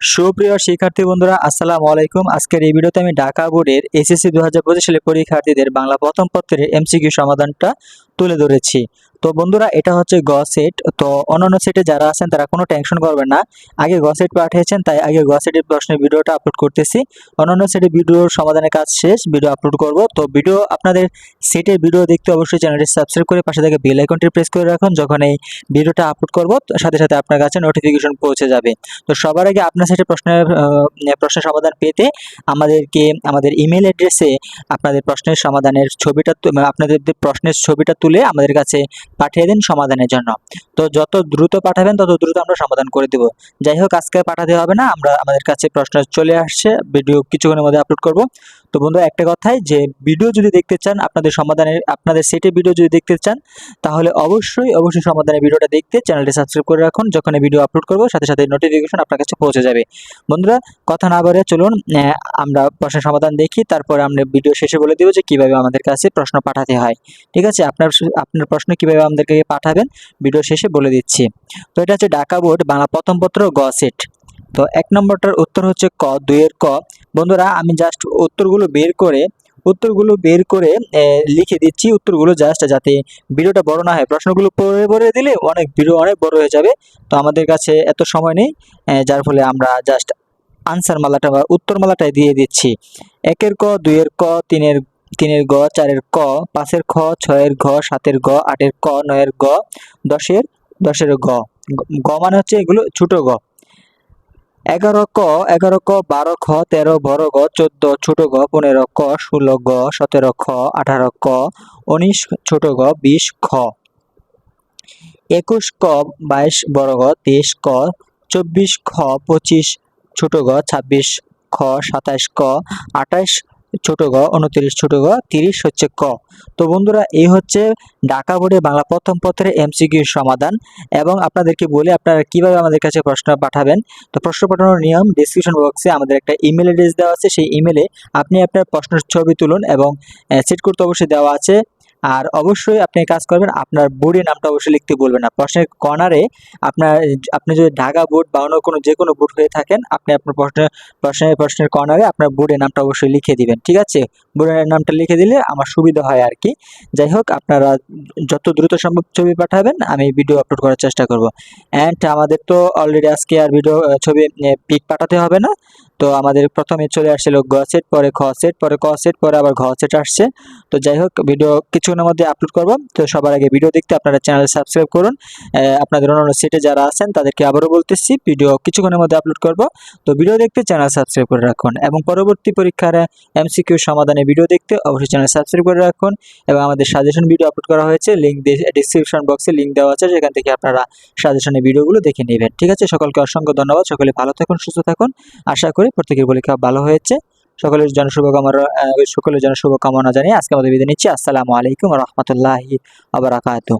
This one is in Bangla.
সুপ্রিয় শিক্ষার্থী বন্ধুরা, আসসালামু আলাইকুম। আজকের এই ভিডিওতে আমি ঢাকা বোর্ডের এসএসসি দু হাজার পঁচিশ সালে পরীক্ষার্থীদের বাংলা প্রথম পত্রের এমসিকিউ সমাধানটা তুলে ধরেছি। তো বন্ধুরা, এটা হচ্ছে গ সেট তো অন্যান্য সেটে যারা আছেন, তারা কোনো টেনশন করবেন না। আগে গ সেট পাঠিয়েছেন, তাই আগে গ সেটের প্রশ্নের ভিডিওটা আপলোড করতেছি। অন্যান্য সেটে ভিডিওর সমাধানের কাজ শেষ ভিডিও আপলোড করব। তো ভিডিও আপনাদের সেটের ভিডিও দেখতে অবশ্যই চ্যানেলটি সাবস্ক্রাইব করে পাশে থেকে বেল আইকনটি প্রেস করে রাখুন। যখন এই ভিডিওটা আপলোড করব সাথে সাথে আপনার কাছে নোটিফিকেশন পৌঁছে যাবে। তো সবার আগে আপনার সেটে প্রশ্নের প্রশ্নের সমাধান পেতে আমাদেরকে, আমাদের ইমেল অ্যাড্রেসে আপনাদের প্রশ্নের সমাধানের ছবিটা আপনাদের প্রশ্নের ছবিটা তুলে আমাদের কাছে পাঠিয়ে দিন সমাধানের জন্য। তো যত দ্রুত পাঠাবেন, তত দ্রুত আমরা সমাধান করে দেব। যাই হোক, আজকে পাঠাতে হবে না। আমরা আমাদের কাছে প্রশ্ন চলে আসছে। ভিডিও কিছুক্ষণের মধ্যে আপলোড করব। তো বন্ধু, একটা কথাই যে ভিডিও যদি দেখতে চান, আপনাদের সমাধানের, আপনাদের সেটে ভিডিও যদি দেখতে চান, তাহলে অবশ্যই অবশ্যই সমাধানের ভিডিওটা দেখতে চ্যানেলটি সাবস্ক্রাইব করে রাখুন। যখন ভিডিও আপলোড করব, সাথে সাথে নোটিফিকেশন আপনার কাছে পৌঁছে যাবে। বন্ধুরা, কথা না বলে চলুন আমরা প্রশ্নের সমাধান দেখি, তারপরে আমরা ভিডিও শেষে বলে দিব যে কীভাবে আমাদের কাছে প্রশ্ন পাঠাতে হয়। ঠিক আছে? আপনার আপনার প্রশ্ন কীভাবে আমাদেরকে পাঠাবেন ভিডিও শেষে বলে দিচ্ছি। তো এটা হচ্ছে ঢাকা বোর্ড, বাংলা প্রথম পত্র, গ সেট তো এক নম্বরটার উত্তর হচ্ছে ক, দুইয়ের ক। বন্ধুরা, আমি জাস্ট উত্তরগুলো বের করে, উত্তরগুলো বের করে লিখে দিচ্ছি উত্তরগুলো জাস্ট যাতে ভিডিওটা বড় না হয়। প্রশ্নগুলো পড়ে পড়ে দিলে অনেক ভিডিও অনেক বড় হয়ে যাবে। তো আমাদের কাছে এত সময় নেই যার ফলে আমরা জাস্ট আনসার মালাটা বা উত্তর মালাটাই দিয়ে দিচ্ছি। একের ক, দুইয়ের ক, তিনের তিনের গ, চারের ক, পাঁচের খ, ছয়ের ঘ, সাতের গ আটের ক, নয়ের গ, দশের দশের গ গ মানে হচ্ছে এগুলো ছোট গ। এগারো ক এগারো ক, বারো খ, তেরো, বড় গ, চোদ্দ, ছোট গ, পনেরো ক, ষোলো গ, সতেরো খ, আঠারো ক, উনিশ, ছোট গ, বিশ খ। একুশ ক, বাইশ, বড় গ, তেইশ ক, চব্বিশ খ, পঁচিশ, ছোট গ, ছাব্বিশ খ সাতাশ ক আঠাশ ছোট গ, উনত্রিশ ছোট গ, তিরিশ হচ্ছে ক। তো বন্ধুরা, এই হচ্ছে ঢাকা বোর্ডে বাংলা প্রথম পত্রের এমসিকিউ সমাধান এবং আপনাদেরকে বলে আপনারা কীভাবে আমাদের কাছে প্রশ্ন পাঠাবেন। তো প্রশ্ন পাঠানোর নিয়ম ডিসক্রিপশন বক্সে আমাদের একটা ইমেল অ্যাড্রেস দেওয়া আছে। সেই ইমেলে আপনি আপনার প্রশ্নের ছবি তুলুন এবং সেট করতে অবশ্যই দেওয়া আছে। আর অবশ্যই আপনি কাজ করবেন, আপনার বোর্ডের নামটা অবশ্যই লিখতে বলবেন না। প্রশ্নের কর্নারে আপনার আপনি যদি ঢাকা বোর্ড বা অন্য কোনো যে কোনো বোর্ড হয়ে থাকেন, আপনি আপনার প্রশ্নের প্রশ্নের প্রশ্নের কর্নারে আপনার বোর্ডের নামটা অবশ্যই লিখে দিবেন, ঠিক আছে? বোর্ডের নামটা লিখে দিলে আমার সুবিধা হয় আর কি। যাই হোক, আপনারা যত দ্রুত সম্ভব ছবি পাঠাবেন, আমি ভিডিও আপলোড করার চেষ্টা করব। অ্যান্ড আমাদের তো অলরেডি আজকে আর ভিডিও ছবি পিক পাঠাতে হবে না। তো আমাদের প্রথমে চলে আসছিল গ সেট পরে খ সেট পরে ক সেট পরে আবার ঘ সেট আসছে। তো যাই হোক, ভিডিও কিছুক্ষণের মধ্যে আপলোড করব। তো সবার আগে ভিডিও দেখতে আপনারা চ্যানেল সাবস্ক্রাইব করুন। আপনাদের অন্যান্য সেটে যারা আছেন, তাদেরকে আবারও বলতেছি ভিডিও কিছুক্ষণের মধ্যে আপলোড করব। তো ভিডিও দেখতে চ্যানেল সাবস্ক্রাইব করে রাখুন এবং পরবর্তী পরীক্ষার এমসিকিউ সমাধানে ভিডিও দেখতে অবশ্যই চ্যানেল সাবস্ক্রাইব করে রাখুন এবং আমাদের সাজেশন ভিডিও আপলোড করা হয়েছে লিঙ্ক ডিসক্রিপশন বক্সে লিঙ্ক দেওয়া আছে, সেখান থেকে আপনারা সাজেশনের ভিডিওগুলো দেখে নেবেন। ঠিক আছে? সকলকে অসংখ্য ধন্যবাদ। সকলে ভালো থাকুন, সুস্থ থাকুন। আশা করি প্রত্যেকের পরীক্ষা ভালো হয়েছে। সকলের জন্য শুভকামনা সকলের জন্য শুভকামনা জানিয়ে আজকে আমাদের বিদায় নিচ্ছি। আসসালামু আলাইকুম রহমতুল্লাহি আবরাকাতু